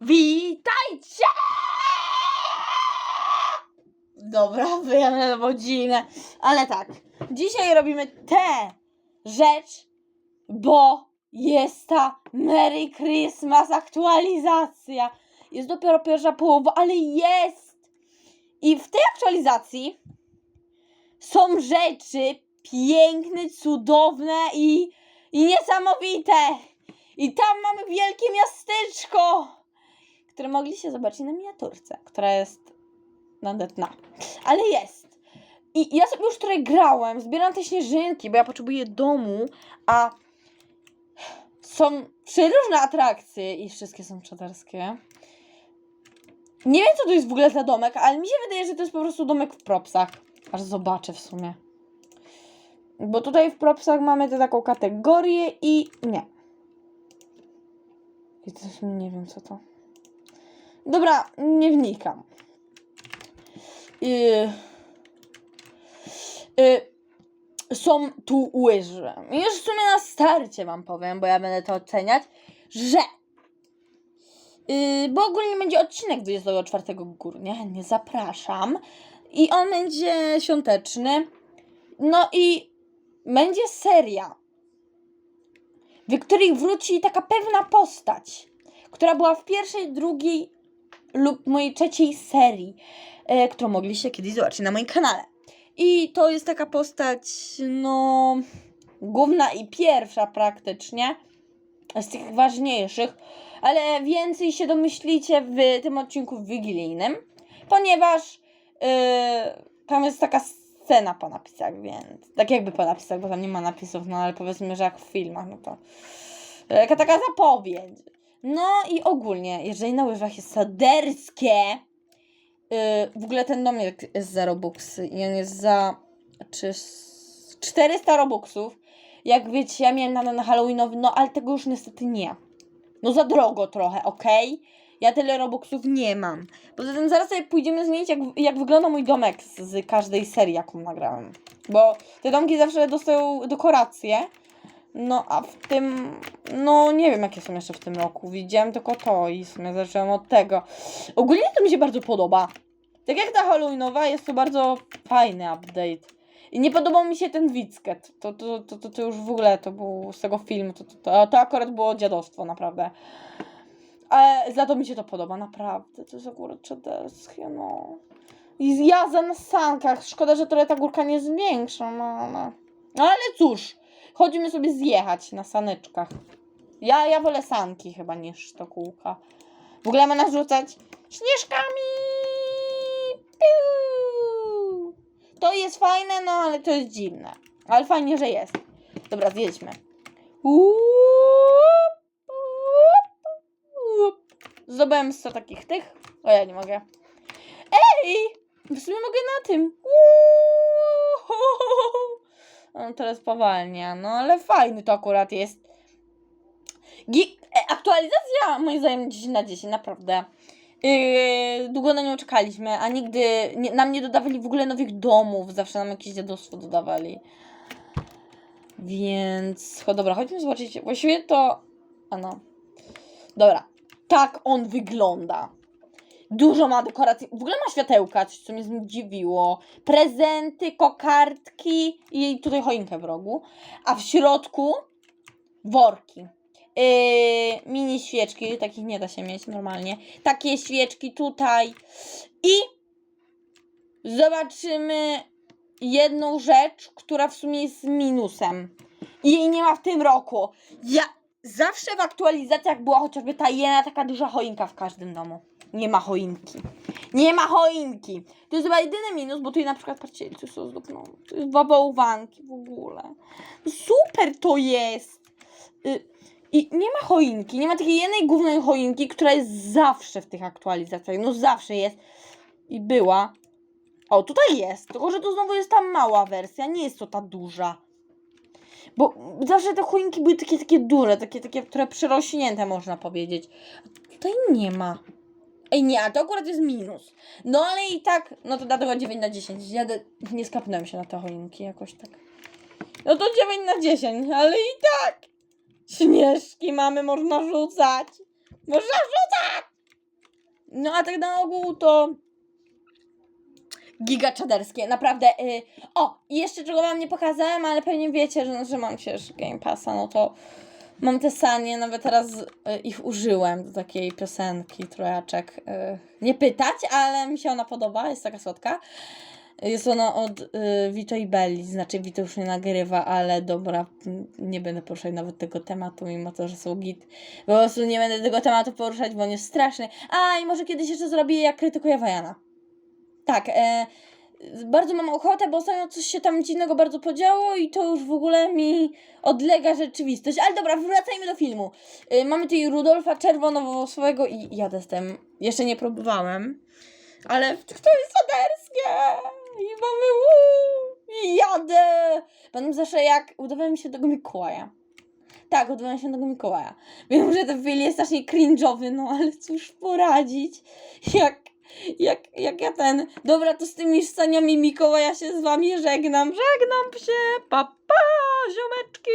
Witajcie! Dobra, wyjadę godzinę. Ale tak, dzisiaj robimy tę rzecz, bo jest ta Merry Christmas aktualizacja. Jest dopiero pierwsza połowa, ale jest! I w tej aktualizacji są rzeczy piękne, cudowne i, i niesamowite. I tam mamy wielkie miasteczko, które mogliście zobaczyć na miniaturce, która jest nadetna. Ale jest. I ja sobie już trochę grałem, zbieram te śnieżynki, bo ja potrzebuję domu, a są przeróżne atrakcje i wszystkie są czadarskie. Nie wiem, co to jest w ogóle za domek, ale mi się wydaje, że to jest po prostu domek w propsach. Aż zobaczę w sumie. Bo tutaj w propsach mamy tę taką kategorię i nie. I też nie wiem, co to. Dobra, nie wnikam. Yy, są tu łyżwy. Już w sumie na starcie wam powiem, bo ja będę to oceniać, że yy, bo ogólnie będzie odcinek 24 górnie, chętnie zapraszam. I on będzie świąteczny. No i będzie seria, w której wróci taka pewna postać, która była w pierwszej, drugiej lub mojej trzeciej serii, e, którą mogliście kiedyś zobaczyć na moim kanale. I to jest taka postać, no, główna i pierwsza praktycznie, z tych ważniejszych, ale więcej się domyślicie w tym odcinku wigilijnym, ponieważ e, tam jest taka scena po napisach, więc tak jakby po napisach, bo tam nie ma napisów, no ale powiedzmy, że jak w filmach, no to jaka taka zapowiedź. No i ogólnie, jeżeli na łyżwach jest saderskie, yy, w ogóle ten domek jest za robuxy i on jest za czy, 400 robuxów. Jak wiecie, ja miałem na, na Halloweenowy, no ale tego już niestety nie. No za drogo trochę, okej? Ja tyle robuxów nie mam. Poza tym zaraz sobie pójdziemy zmienić, jak, jak wygląda mój domek z, z każdej serii, jaką nagrałem. Bo te domki zawsze dostają dekoracje. No a w tym, no nie wiem jakie są jeszcze w tym roku. Widziałem tylko to i w sumie zacząłem od tego. Ogólnie to mi się bardzo podoba. Tak jak ta Halloweenowa, jest to bardzo fajny update. I nie podobał mi się ten Wicket. To, to, to, to, to już w ogóle to był z tego filmu. To, to, to, to akurat było dziadostwo, naprawdę. Ale za to mi się to podoba, naprawdę. To jest akurat czadelskie, no. I jazda na sankach. Szkoda, że trochę ta górka nie jest większa, no, no. no ale cóż, chodzimy sobie zjechać na saneczkach. Ja, ja wolę sanki chyba niż to kółka. W ogóle ma nas rzucać śnieżkami. To jest fajne, no ale to jest dziwne. Ale fajnie, że jest. Dobra, zjedźmy. Zdobyłem 100 takich tych. O, ja nie mogę. Ej! W sumie mogę na tym. Uuu. On teraz powalnia, no ale fajny to akurat jest. Gi- e, aktualizacja moim zdaniem 10 na 10, naprawdę. Yy, długo na nią czekaliśmy, a nigdy nie, nam nie dodawali w ogóle nowych domów, zawsze nam jakieś dziadostwo dodawali. Więc, o, dobra, chodźmy zobaczyć. Właściwie to, a no. Dobra, tak on wygląda. Dużo ma dekoracji. W ogóle ma światełka, coś co mnie zdziwiło. Prezenty, kokardki i tutaj choinkę w rogu. A w środku worki. Yy, mini świeczki, takich nie da się mieć normalnie. Takie świeczki tutaj. I zobaczymy jedną rzecz, która w sumie jest minusem. I jej nie ma w tym roku. Ja zawsze w aktualizacjach była chociażby ta jedna taka duża choinka w każdym domu. Nie ma choinki. Nie ma choinki. To jest chyba jedyny minus, bo tutaj na przykład patrzcie, co są zdobną. To jest dwa w ogóle. No super to jest. Y, I nie ma choinki. Nie ma takiej jednej głównej choinki, która jest zawsze w tych aktualizacjach. No zawsze jest. I była. O, tutaj jest. Tylko, że to znowu jest ta mała wersja. Nie jest to ta duża. Bo zawsze te choinki były takie, takie duże, takie, takie, które przyrośnięte można powiedzieć. A tutaj nie ma. Ej, nie, a to akurat jest minus. No ale i tak, no to dlatego 9 na 10. Ja nie skapnąłem się na te choinki jakoś tak. No to 9 na 10, ale i tak. Śnieżki mamy, można rzucać. Można rzucać! No a tak na ogół to giga czaderskie, naprawdę. Y, o, i jeszcze czego wam nie pokazałem, ale pewnie wiecie, że, że mam przecież Game Passa, no to mam te sanie, nawet teraz y, ich użyłem do takiej piosenki, trojaczek. Y, nie pytać, ale mi się ona podoba, jest taka słodka. Jest ona od y, Vito i Belli, znaczy Vito już nie nagrywa, ale dobra, nie będę poruszać nawet tego tematu, mimo to, że są git. Po prostu nie będę tego tematu poruszać, bo on jest straszny. A, i może kiedyś jeszcze zrobię, jak krytykuję Wajana. Tak, e, bardzo mam ochotę, bo ostatnio coś się tam dziwnego bardzo podziało i to już w ogóle mi odlega rzeczywistość. Ale dobra, wracajmy do filmu. E, mamy tutaj Rudolfa Czerwonowłosowego i jadę z tym. Jeszcze nie próbowałem, ale to jest saderskie! I mamy uuu, i jadę! Będę zawsze jak udawałem się tego Mikołaja. Tak, udawałem się tego Mikołaja. Wiem, że ten film jest strasznie cringe'owy, no ale cóż poradzić. Jak jak, jak ja ten. Dobra, to z tymi sceniami Mikołaja się z wami żegnam. Żegnam się. Pa, pa, ziomeczki.